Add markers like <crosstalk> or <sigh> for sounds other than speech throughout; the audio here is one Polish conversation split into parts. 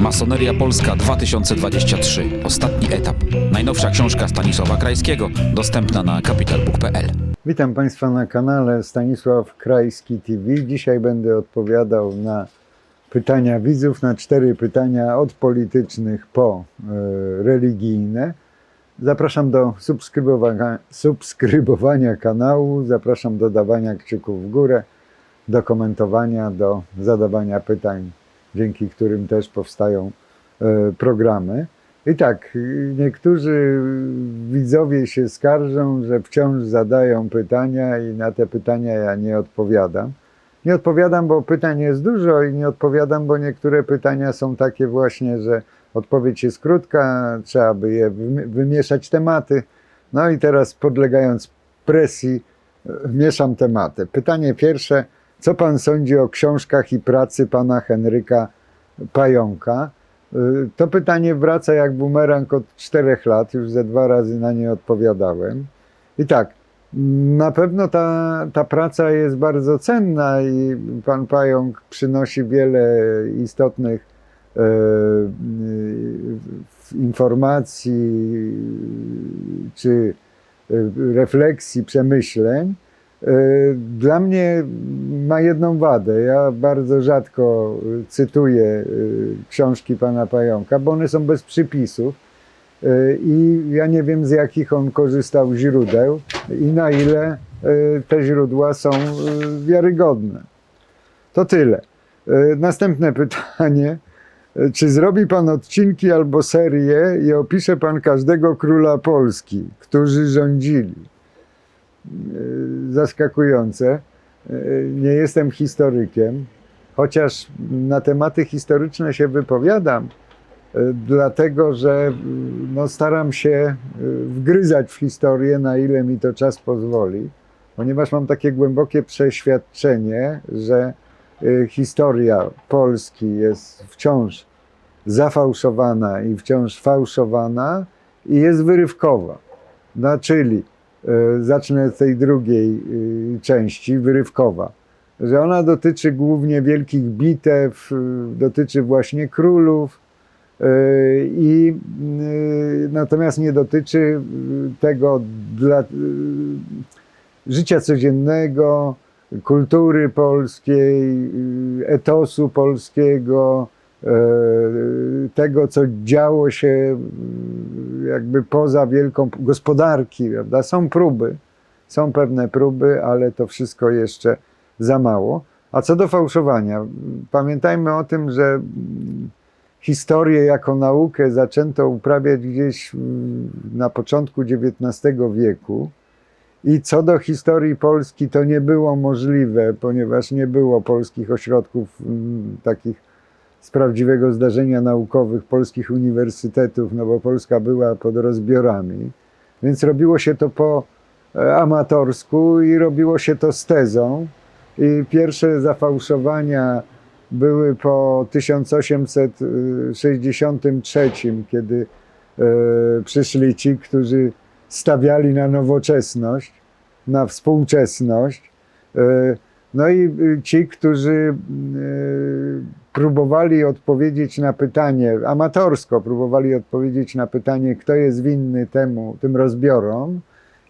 Masoneria Polska 2023. Ostatni etap. Najnowsza książka Stanisława Krajskiego, dostępna na capitalbook.pl. Witam Państwa na kanale Stanisław Krajski TV. Dzisiaj będę odpowiadał na pytania widzów, na cztery pytania od politycznych po e, religijne. Zapraszam do subskrybowania, subskrybowania kanału, zapraszam do dawania kciuków w górę, do komentowania, do zadawania pytań, dzięki którym też powstają e, programy. I tak, y, niektórzy widzowie się skarżą, że wciąż zadają pytania i na te pytania ja nie odpowiadam. Nie odpowiadam, bo pytań jest dużo i nie odpowiadam, bo niektóre pytania są takie właśnie, że odpowiedź jest krótka, trzeba by je wymi- wymieszać tematy. No i teraz podlegając presji, y, mieszam tematy. Pytanie pierwsze, co pan sądzi o książkach i pracy pana Henryka Pająka? Y, To pytanie wraca jak bumerang od czterech lat, już ze dwa razy na nie odpowiadałem. I tak, na pewno ta, ta praca jest bardzo cenna i pan Pająk przynosi wiele istotnych e, informacji czy e, refleksji, przemyśleń. E, Dla mnie ma jedną wadę. Ja bardzo rzadko cytuję y, książki pana Pająka, bo one są bez przypisów. Y, I ja nie wiem, z jakich on korzystał źródeł i na ile te źródła są wiarygodne. To tyle. Następne <laughs> pytanie. Czy zrobi pan odcinki albo serię i opisze pan każdego króla Polski, którzy rządzili? Y, Zaskakujące. Y, Nie jestem historykiem, chociaż na tematy historyczne się wypowiadam, y, dlatego że no, staram się wgryzać w historię, na ile mi to czas pozwoli, ponieważ mam takie głębokie przeświadczenie, że historia Polski jest wciąż zafałszowana i wciąż fałszowana i jest wyrywkowa. No, czyli zacznę od tej drugiej y, części, wyrywkowa, że ona dotyczy głównie wielkich bitew, y, dotyczy właśnie królów, y, i natomiast nie dotyczy tego dla życia codziennego, kultury polskiej, etosu polskiego, tego, co działo się y, jakby poza wielką gospodarki, prawda? Są próby, są pewne próby, ale to wszystko jeszcze za mało. A co do fałszowania, pamiętajmy o tym, że mm, historię jako naukę zaczęto uprawiać gdzieś mm, na początku XIX wieku. I co do historii Polski, to nie było możliwe, ponieważ nie było polskich ośrodków mm, takich z prawdziwego zdarzenia naukowych, polskich uniwersytetów, no bo Polska była pod rozbiorami. Więc robiło się to po e, amatorsku i robiło się to z tezą. I pierwsze zafałszowania były po 1863, kiedy e, przyszli ci, którzy stawiali na nowoczesność, na współczesność. E, No i ci, którzy próbowali odpowiedzieć na pytanie, amatorsko próbowali odpowiedzieć na pytanie, kto jest winny temu, tym rozbiorom,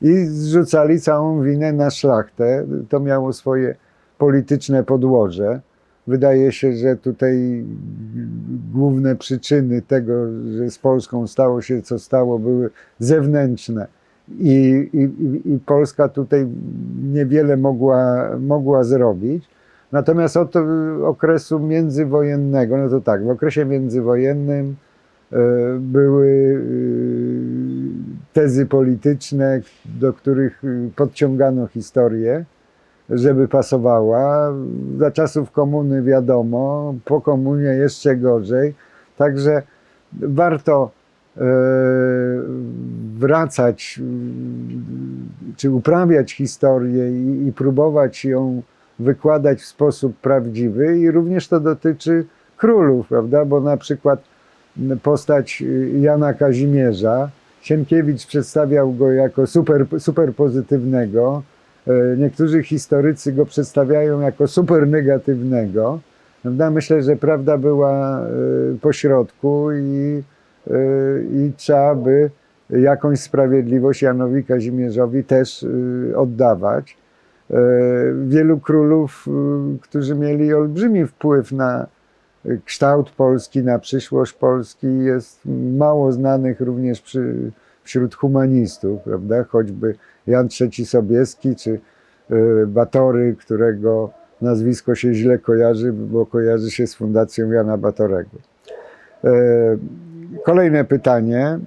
i zrzucali całą winę na szlachtę. To miało swoje polityczne podłoże. Wydaje się, że tutaj główne przyczyny tego, że z Polską stało się co stało, były zewnętrzne. I, i, i- Polska tutaj niewiele mogła, mogła zrobić. Natomiast od okresu międzywojennego, no to tak, w okresie międzywojennym e, były e, tezy polityczne, do których e, podciągano historię, żeby pasowała. Za czasów komuny wiadomo, po komunie jeszcze gorzej. Także warto wracać czy uprawiać historię i próbować ją wykładać w sposób prawdziwy i również to dotyczy królów, prawda? Bo na przykład postać Jana Kazimierza, Sienkiewicz przedstawiał go jako super, super pozytywnego, e, niektórzy historycy go przedstawiają jako super negatywnego, Prawda? Myślę, że prawda była y, pośrodku i, y, i trzeba by jakąś sprawiedliwość Janowi Kazimierzowi też oddawać. Y, Wielu królów, y, którzy mieli olbrzymi wpływ na kształt Polski, na przyszłość Polski, jest mało znanych również przy, wśród humanistów, prawda? choćby Jan III Sobieski czy y, Batory, którego nazwisko się źle kojarzy, bo kojarzy się z Fundacją Jana Batorego. E, Kolejne pytanie.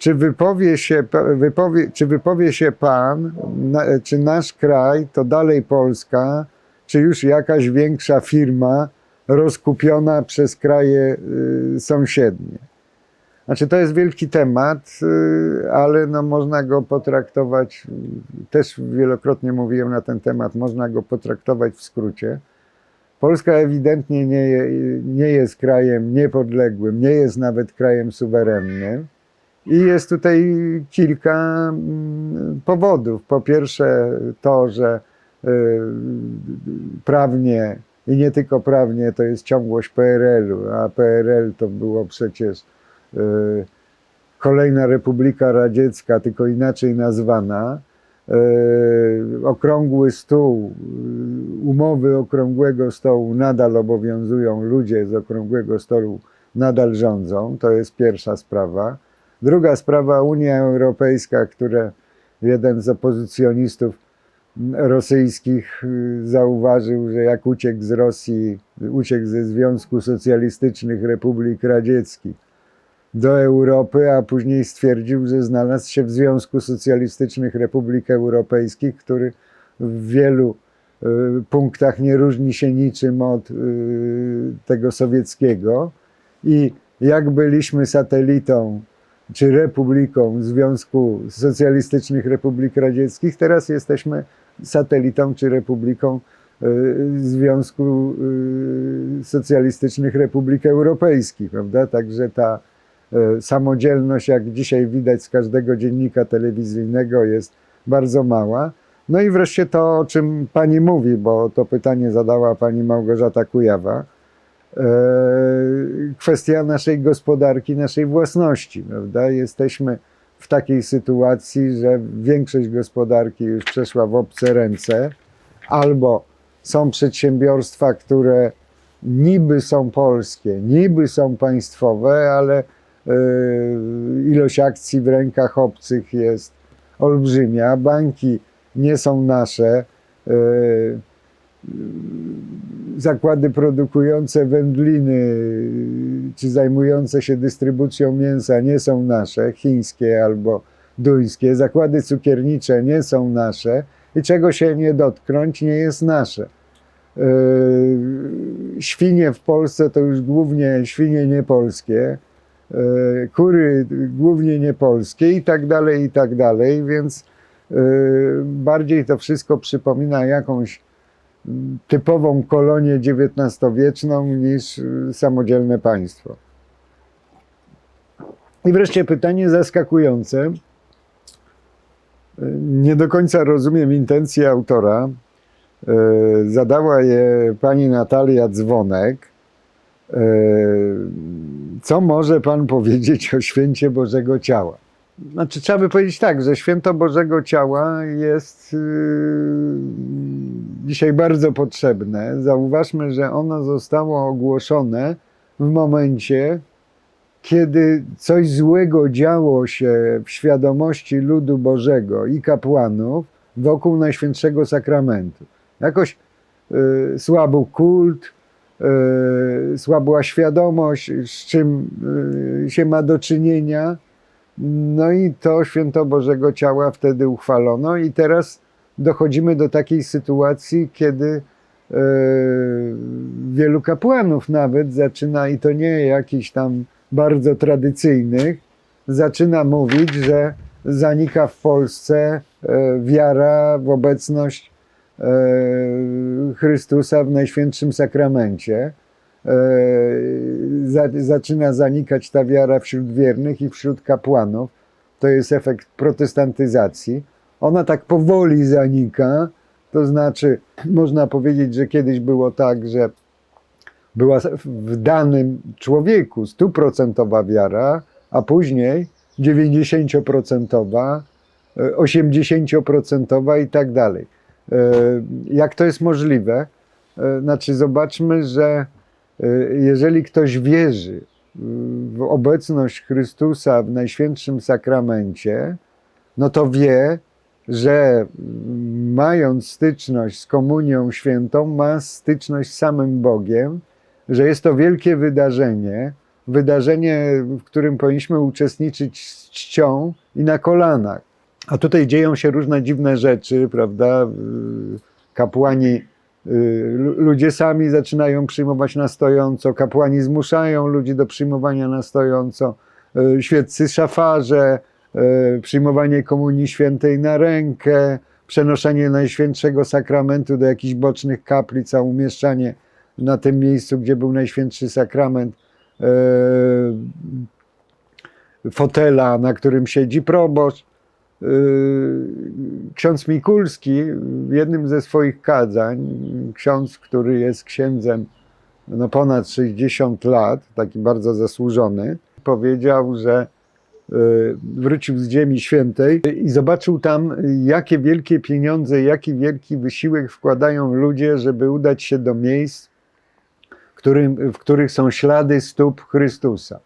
Czy wypowie się, wypowie, czy wypowie się Pan, na, czy nasz kraj to dalej Polska, czy już jakaś większa firma rozkupiona przez kraje y, sąsiednie? Znaczy, to jest wielki temat, y, ale no, można go potraktować, też wielokrotnie mówiłem na ten temat, można go potraktować w skrócie. Polska ewidentnie nie, nie jest krajem niepodległym, nie jest nawet krajem suwerennym. I jest tutaj kilka mm, powodów. Po pierwsze, to, że y, prawnie i nie tylko prawnie to jest ciągłość PRL-u, a PRL to było przecież y, kolejna Republika Radziecka, tylko inaczej nazwana. Y, Okrągły stół, umowy okrągłego stołu nadal obowiązują, ludzie z okrągłego stołu nadal rządzą, to jest pierwsza sprawa. Druga sprawa, Unia Europejska, które jeden z opozycjonistów rosyjskich y, zauważył, że jak uciekł z Rosji, uciekł ze Związku Socjalistycznych Republik Radzieckich do Europy, a później stwierdził, że znalazł się w Związku Socjalistycznych Republik Europejskich, który w wielu y, punktach nie różni się niczym od y, tego sowieckiego. I jak byliśmy satelitą czy republiką Związku Socjalistycznych Republik Radzieckich, teraz jesteśmy satelitą czy republiką y, Związku y, Socjalistycznych Republik Europejskich, prawda? Także ta y, samodzielność, jak dzisiaj widać z każdego dziennika telewizyjnego, jest bardzo mała. No i wreszcie to, o czym pani mówi, bo to pytanie zadała pani Małgorzata Kujawa. E, kwestia naszej gospodarki, naszej własności, prawda? Jesteśmy w takiej sytuacji, że większość gospodarki już przeszła w obce ręce, albo są przedsiębiorstwa, które niby są polskie, niby są państwowe, ale e, ilość akcji w rękach obcych jest olbrzymia. Banki nie są nasze. E, zakłady produkujące wędliny czy zajmujące się dystrybucją mięsa nie są nasze, chińskie albo duńskie. Zakłady cukiernicze nie są nasze i czego się nie dotknąć nie jest nasze. Yy, Świnie w Polsce to już głównie świnie niepolskie, yy, kury głównie niepolskie i tak dalej, i tak dalej, więc yy, bardziej to wszystko przypomina jakąś typową kolonię XIX-wieczną niż y, samodzielne państwo. I wreszcie pytanie zaskakujące. Y, Nie do końca rozumiem intencje autora. Y, Zadała je pani Natalia Dzwonek. Co może pan powiedzieć o święcie Bożego Ciała? Znaczy, trzeba by powiedzieć tak, że święto Bożego Ciała jest dzisiaj bardzo potrzebne. Zauważmy, że ono zostało ogłoszone w momencie, kiedy coś złego działo się w świadomości ludu Bożego i kapłanów wokół Najświętszego Sakramentu. Jakoś yy, słabł kult, yy, słabła świadomość, z czym yy, się ma do czynienia. No i to święto Bożego Ciała wtedy uchwalono, i teraz dochodzimy do takiej sytuacji, kiedy e, wielu kapłanów nawet zaczyna, i to nie jakichś tam bardzo tradycyjnych, zaczyna mówić, że zanika w Polsce e, wiara w obecność e, Chrystusa w Najświętszym Sakramencie. Za, zaczyna zanikać ta wiara wśród wiernych i wśród kapłanów. To jest efekt protestantyzacji. Ona tak powoli zanika, To znaczy, można powiedzieć, że kiedyś było tak, że była w danym człowieku stuprocentowa wiara, a później 90%, e, 80% i tak dalej. E, Jak to jest możliwe? E, Znaczy, zobaczmy, że e, jeżeli ktoś wierzy w obecność Chrystusa w Najświętszym Sakramencie, no to wie, że mając styczność z Komunią Świętą, ma styczność z samym Bogiem, że jest to wielkie wydarzenie, wydarzenie, w którym powinniśmy uczestniczyć z czcią i na kolanach. A tutaj dzieją się różne dziwne rzeczy, prawda? Y, Kapłani, y, lu- ludzie sami zaczynają przyjmować na stojąco, kapłani zmuszają ludzi do przyjmowania na stojąco, y, świeccy szafarze, przyjmowanie komunii świętej na rękę, przenoszenie Najświętszego Sakramentu do jakichś bocznych kaplic, a umieszczanie na tym miejscu, gdzie był Najświętszy Sakrament, y, fotela, na którym siedzi proboszcz. Y, Ksiądz Mikulski w jednym ze swoich kazań, ksiądz, który jest księdzem no ponad 60 lat, taki bardzo zasłużony, powiedział, że wrócił z Ziemi Świętej i zobaczył tam, jakie wielkie pieniądze, jaki wielki wysiłek wkładają ludzie, żeby udać się do miejsc, którym, w których są ślady stóp Chrystusa.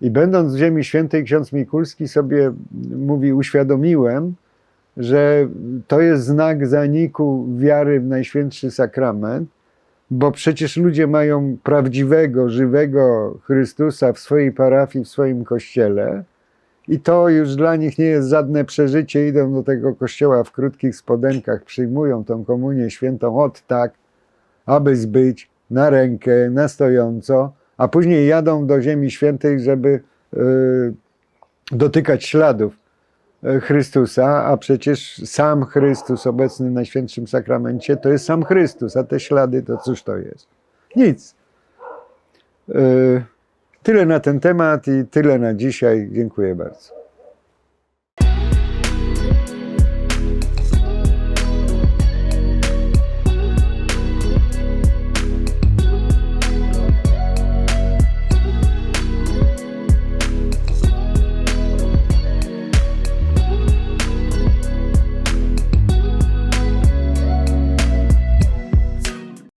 I będąc w Ziemi Świętej, ksiądz Mikulski sobie mówi, uświadomiłem, że to jest znak zaniku wiary w Najświętszy Sakrament, bo przecież ludzie mają prawdziwego, żywego Chrystusa w swojej parafii, w swoim kościele. I to już dla nich nie jest żadne przeżycie. Idą do tego kościoła w krótkich spodenkach, przyjmują tą komunię świętą od tak, aby zbyć na rękę, na stojąco, a później jadą do Ziemi Świętej, żeby y, dotykać śladów y, Chrystusa, a przecież sam Chrystus obecny w Najświętszym Sakramencie to jest sam Chrystus, a te ślady to cóż to jest? Nic. Y, tyle na ten temat i tyle na dzisiaj. Dziękuję bardzo.